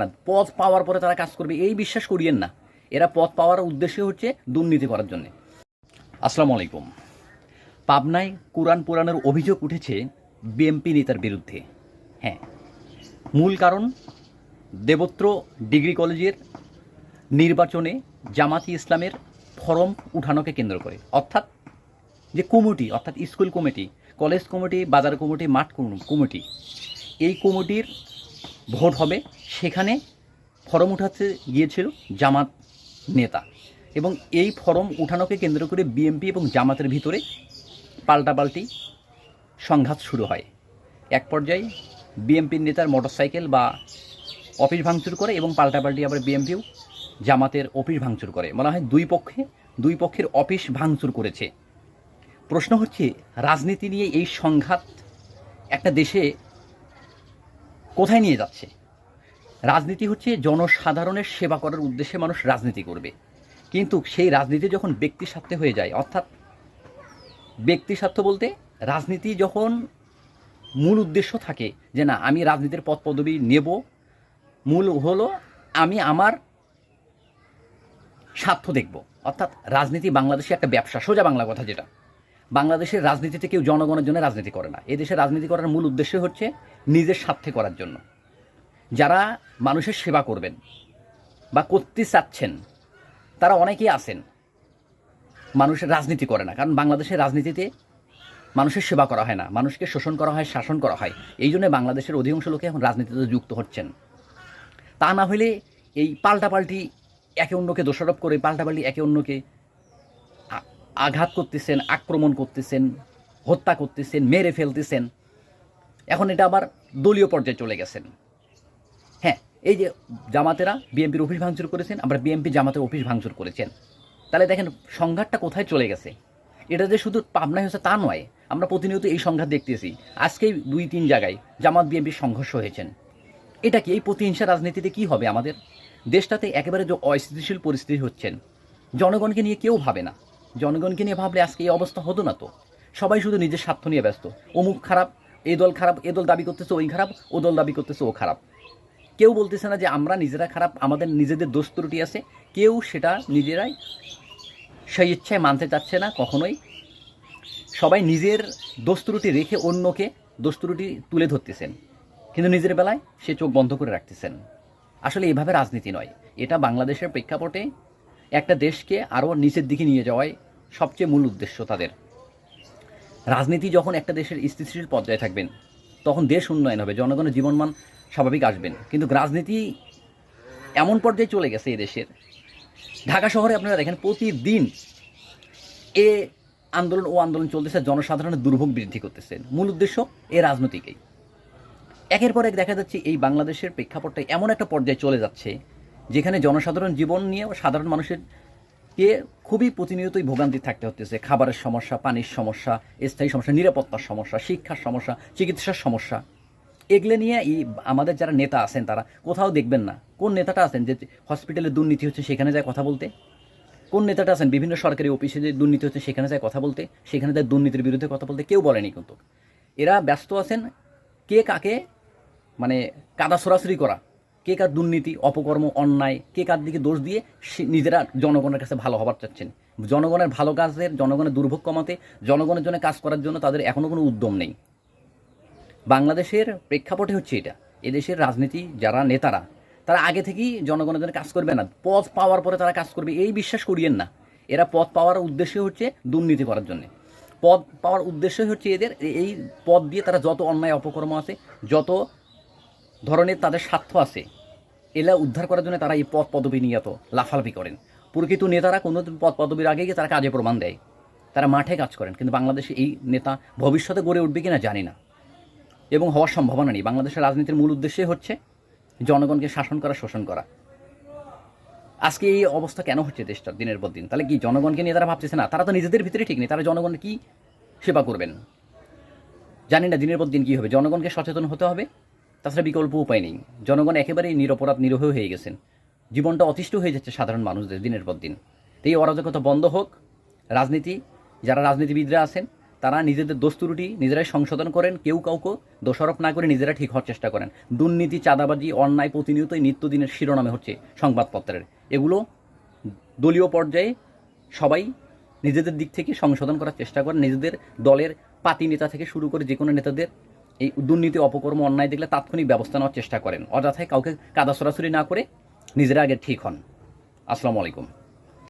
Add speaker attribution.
Speaker 1: না পদ পাওয়ার পরে তারা কাজ করবে। এই বিশ্বাস করিয়েন না। এরা পদ পাওয়ার উদ্দেশ্য হচ্ছে দুর্নীতি করার জন্য। আসসালামু আলাইকুম। পাবনায় কোরআন পুরাণের অভিযোগ উঠেছে বিএমপি নেতার বিরুদ্ধে। হ্যাঁ মূল কারণ, দেবত্র ডিগ্রি কলেজের নির্বাচনে জামাতি ইসলামের ফরম উঠানোকে কেন্দ্র করে। অর্থাৎ যে কমিটি, অর্থাৎ স্কুল কমিটি, কলেজ কমিটি, বাজার কমিটি, মাঠ কমিটি, এই কমিটির ভোট হবে সেখানে ফরম উঠাতে গিয়েছিল জামাত নেতা এবং এই ফরম উঠানোকে কেন্দ্র করে বিএমপি এবং জামাতের ভিতরে পাল্টাপাল্টি সংঘাত শুরু হয়। এক পর্যায়ে বিএমপির নেতার মোটরসাইকেল বা অফিস ভাঙচুর করে এবং পাল্টাপাল্টি আবার বিএমপিও জামাতের অফিস ভাঙচুর করে। মনে হয় দুই পক্ষে, দুই পক্ষের অফিস ভাঙচুর করেছে। প্রশ্ন হচ্ছে, রাজনীতি নিয়ে এই সংঘাত একটা দেশে কোথায় নিয়ে যাচ্ছে? রাজনীতি হচ্ছে জনসাধারণের সেবা করার উদ্দেশ্যে মানুষ রাজনীতি করবে। কিন্তু সেই রাজনীতি যখন ব্যক্তি স্বার্থে হয়ে যায়, অর্থাৎ ব্যক্তি স্বার্থ বলতে রাজনীতি যখন মূল উদ্দেশ্য থাকে যে না, আমি রাজনীতির পদ পদবি নেব, মূল হলো আমি আমার স্বার্থ দেখব। অর্থাৎ রাজনীতি বাংলাদেশে একটা ব্যবসা, সোজা বাংলা কথা যেটা। বাংলাদেশের রাজনীতিতে কেউ জনগণের জন্য রাজনীতি করে না। এদেশে রাজনীতি করার মূল উদ্দেশ্য হচ্ছে নিজের স্বার্থে করার জন্য। যারা মানুষের সেবা করবেন বা করতে চাচ্ছেন, তারা অনেকেই আছেন। মানুষের রাজনীতি করে না, কারণ বাংলাদেশের রাজনীতিতে মানুষের সেবা করা হয় না, মানুষকে শোষণ করা হয়, শাসন করা হয়। এই জন্য বাংলাদেশের অধিকাংশ লোকে এখন রাজনীতিতে যুক্ত হচ্ছেন। তা না হলে এই পাল্টাপাল্টি একে অন্যকে দোষারোপ করে, পাল্টাপাল্টি একে অন্যকে আঘাত করতেছেন, আক্রমণ করতেছেন, হত্যা করতেছেন, মেরে ফেলতেছেন। এখন এটা আবার দলীয় পর্যায়ে চলে গেছেন। হ্যাঁ এই যে জামাতেরা বিএনপির অফিস ভাঙচুর করেছেন, আবার বিএনপি জামাতের অফিস ভাঙচুর করেছেন। তাহলে দেখেন, সংঘাতটা কোথায় চলে গেছে? এটা যে শুধু পাবনায় হচ্ছে তা নয়, আমরা প্রতিনিয়ত এই সংঘাত দেখতেছি। আজকেই দুই তিন জায়গায় জামাত বিএনপির সংঘর্ষ হয়েছেন। এটা কি এই প্রতিহিংসা রাজনীতিতে কি হবে আমাদের? দেশটাতে একেবারে যে অস্থিতিশীল পরিস্থিতি হচ্ছেন, জনগণকে নিয়ে কেউ ভাবে না। জনগণকে নিয়ে ভাবলে আজকে এই অবস্থা হতো না তো। সবাই শুধু নিজের স্বার্থ নিয়ে ব্যস্ত। অমুক খারাপ এই দল খারাপ, এ দল দাবি করতেছে ওই খারাপ, ও দল দাবি করতেছে ও খারাপ। কেউ বলতেছে না যে আমরা নিজেরা খারাপ, আমাদের নিজেদের দোষ ত্রুটি আছে। কেউ সেটা নিজেরাই সেই ইচ্ছায় মানতে চাচ্ছে না কখনোই। সবাই নিজের দোষ ত্রুটি রেখে অন্যকে দোষ ত্রুটি তুলে ধরতেছেন। কিন্তু নিজের বেলায় সে চোখ বন্ধ করে রাখতেছেন। আসলে এভাবে রাজনীতি নয়। এটা বাংলাদেশের প্রেক্ষাপটে একটা দেশকে আরও নিচের দিকে নিয়ে যাওয়াই সবচেয়ে মূল উদ্দেশ্য তাদের। রাজনীতি যখন একটা দেশের স্থিতিশীল পর্যায়ে থাকবেন, তখন দেশ উন্নয়ন হবে। জনগণের জীবনমান স্বাভাবিক আসবেন। কিন্তু রাজনীতি এমন পর্যায়ে চলে গেছে এই দেশের। ঢাকা শহরে আপনারা দেখেন প্রতিদিন এ আন্দোলন, ও আন্দোলন চলতেছে, জনসাধারণের দুর্ভোগ বৃদ্ধি করতেছেন মূল উদ্দেশ্য এ রাজনৈতিকই। একের পর এক দেখা যাচ্ছে এই বাংলাদেশের প্রেক্ষাপটটা এমন একটা পর্যায়ে চলে যাচ্ছে, যেখানে জনসাধারণ জীবন নিয়ে সাধারণ মানুষের কে খুবই প্রতিনিয়তই ভোগান্তি থাকতে হতেছে খাবারের সমস্যা, পানির সমস্যা, স্থায়ী সমস্যা, নিরাপত্তার সমস্যা, শিক্ষার সমস্যা, চিকিৎসার সমস্যা। এগুলো নিয়ে এই আমাদের যারা নেতা আছেন তারা, কোথাও দেখবেন না। কোন নেতাটা আছেন যে হসপিটালে দুর্নীতি হচ্ছে সেখানে যায় কথা বলতে? কোন নেতাটা আছেন বিভিন্ন সরকারি অফিসে যে দুর্নীতি হচ্ছে সেখানে যায় কথা বলতে? সেখানে যায় দুর্নীতির বিরুদ্ধে কথা বলতে কেউ বলেনি কিন্তু। এরা ব্যস্ত আছেন, কে কাকে মানে কাদা সরাসরি করা? কে কার দুর্নীতি, অপকর্ম, অন্যায়, কে কার দিকে দোষ দিয়ে নিজেরা জনগণের কাছে ভালো হবার চাচ্ছেন? জনগণের ভালো কাজের, জনগণের দুর্ভোগ কমাতে, জনগণের জন্য কাজ করার জন্য তাদের এখনও কোনো উদ্যম নেই। বাংলাদেশের প্রেক্ষাপটে হচ্ছে এটা। এদেশের রাজনীতি, যারা নেতারা, তারা আগে থেকেই জনগণের জন্য কাজ করবে না। পদ পাওয়ার পরে তারা কাজ করবে, এই বিশ্বাস করিয়েন না। এরা পদ পাওয়ার উদ্দেশ্য হচ্ছে দুর্নীতি করার জন্য। পদ পাওয়ার উদ্দেশ্য হচ্ছে এদের, এই পদ দিয়ে তারা যত অন্যায় অপকর্ম আছে, যত ধরনের তাদের স্বার্থ আছে, এলা উদ্ধার করার জন্য তারা এই পদ পদবি নিয়ে এত লাফালাফি করেন। প্রকৃত নেতারা কোনো পদ পদবির আগে গিয়ে তারা কাজে প্রমাণ দেয়। তারা মাঠে কাজ করেন, কিন্তু বাংলাদেশে এই নেতা ভবিষ্যতে গড়ে উঠবে কিনা জানি না। এবং হওয়ার সম্ভাবনা নেই। বাংলাদেশের রাজনীতির মূল উদ্দেশ্যই হচ্ছে জনগণকে শাসন করা, শোষণ করা। আজকে এই অবস্থা কেন হচ্ছে দেশটার দিনের পর দিন? তাহলে কি জনগণকে নিয়ে তারা ভাবতেছে, না, তারা তো নিজেদের ভিতরে ঠিক নেই, তারা জনগণের কি সেবা করবেন? জানি না দিনের পর দিন কী হবে। জনগণকে সচেতন হতে হবে, তাছাড়া বিকল্প উপায় নেই। জনগণ একেবারেই নিরপরাধ, নিরহ হয়ে গেছেন। জীবনটা অতিষ্ঠ হয়ে যাচ্ছে সাধারণ মানুষদের দিনের পর দিন। এই অরাজকতা বন্ধ হোক, রাজনীতি, যারা রাজনীতিবিদরা আছেন তারা নিজেদের দোস্তুরুটি নিজেরাই সংশোধন করেন, কেউ কাউকে দোষারোপ না করে নিজেরা ঠিক হওয়ার চেষ্টা করেন। দুর্নীতি, চাঁদাবাজি, অন্যায়, প্রতিনিয়তই নিত্যদিনের শিরোনামে হচ্ছে সংবাদপত্রের। এগুলো দলীয় পর্যায়ে সবাই নিজেদের দিক থেকে সংশোধন করার চেষ্টা করেন। নিজেদের দলের পাতি নেতা থেকে শুরু করে যে কোনো নেতাদের এই দুর্নীতি, অপকর্ম, অন্যায় দেখলে তাৎক্ষণিক ব্যবস্থা নেওয়ার চেষ্টা করেন। অযথায় কাউকে কাদা সরাসরি না করে নিজেরা আগে ঠিক হন। আসসালামু আলাইকুম।